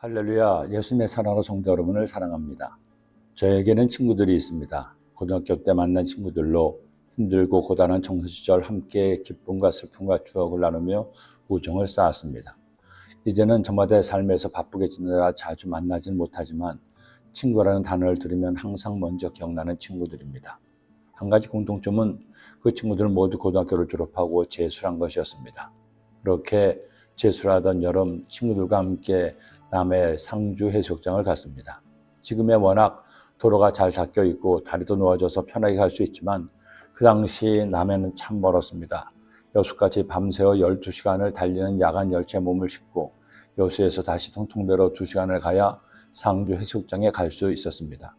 할렐루야, 예수님의 사랑으로 성도 여러분을 사랑합니다. 저에게는 친구들이 있습니다. 고등학교 때 만난 친구들로 힘들고 고단한 청소 시절 함께 기쁨과 슬픔과 추억을 나누며 우정을 쌓았습니다. 이제는 저마다의 삶에서 바쁘게 지내라 자주 만나진 못하지만 친구라는 단어를 들으면 항상 먼저 기억나는 친구들입니다. 한 가지 공통점은 그 친구들은 모두 고등학교를 졸업하고 재수한 것이었습니다. 그렇게 재수하던 여름 친구들과 함께 남해 상주 해수욕장을 갔습니다. 지금에 워낙 도로가 잘 닦여 있고 다리도 놓아져서 편하게 갈 수 있지만 그 당시 남해는 참 멀었습니다. 여수까지 밤새워 12시간을 달리는 야간 열차에 몸을 싣고 여수에서 다시 통통배로 2시간을 가야 상주 해수욕장에 갈 수 있었습니다.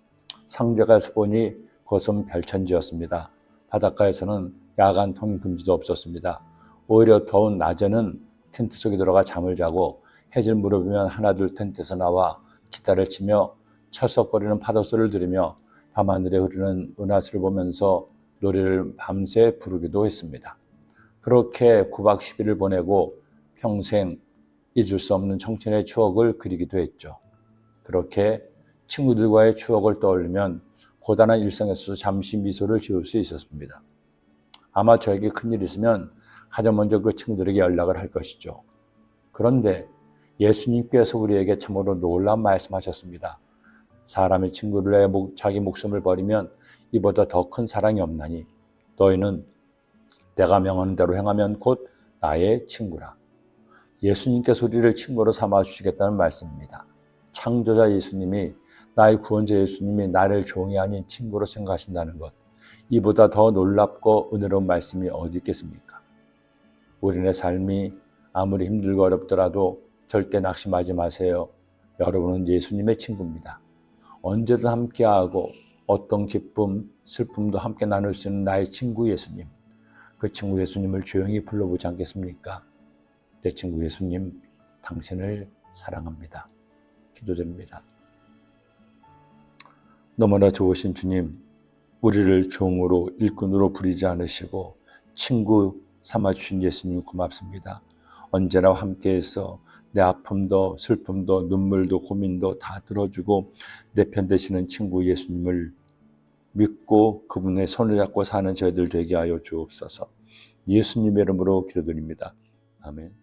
상주에 가서 보니 그것은 별천지였습니다. 바닷가에서는 야간 통행 금지도 없었습니다. 오히려 더운 낮에는 텐트 속에 들어가 잠을 자고 해질 무렵이면 하나 둘 텐트에서 나와 기타를 치며 철썩거리는 파도 소리를 들으며 밤하늘에 흐르는 은하수를 보면서 노래를 밤새 부르기도 했습니다. 그렇게 9박 10일을 보내고 평생 잊을 수 없는 청춘의 추억을 그리기도 했죠. 그렇게 친구들과의 추억을 떠올리면 고단한 일상에서도 잠시 미소를 지을 수 있었습니다. 아마 저에게 큰일 있으면 가장 먼저 그 친구들에게 연락을 할 것이죠. 그런데 예수님께서 우리에게 참으로 놀라운 말씀하셨습니다. 사람의 친구를 내 자기 목숨을 버리면 이보다 더 큰 사랑이 없나니 너희는 내가 명하는 대로 행하면 곧 나의 친구라. 예수님께서 우리를 친구로 삼아 주시겠다는 말씀입니다. 창조자 예수님이 나의 구원자 예수님이 나를 종이 아닌 친구로 생각하신다는 것. 이보다 더 놀랍고 은혜로운 말씀이 어디 있겠습니까? 우리네 삶이 아무리 힘들고 어렵더라도 절대 낙심하지 마세요. 여러분은 예수님의 친구입니다. 언제든 함께하고 어떤 기쁨, 슬픔도 함께 나눌 수 있는 나의 친구 예수님. 그 친구 예수님을 조용히 불러보지 않겠습니까? 내 친구 예수님, 당신을 사랑합니다. 기도드립니다. 너무나 좋으신 주님, 우리를 종으로 일꾼으로 부리지 않으시고 친구 삼아주신 예수님 고맙습니다. 언제나 함께해서 내 아픔도 슬픔도 눈물도 고민도 다 들어주고 내 편 되시는 친구 예수님을 믿고 그분의 손을 잡고 사는 저희들 되게 하여 주옵소서. 예수님의 이름으로 기도드립니다. 아멘.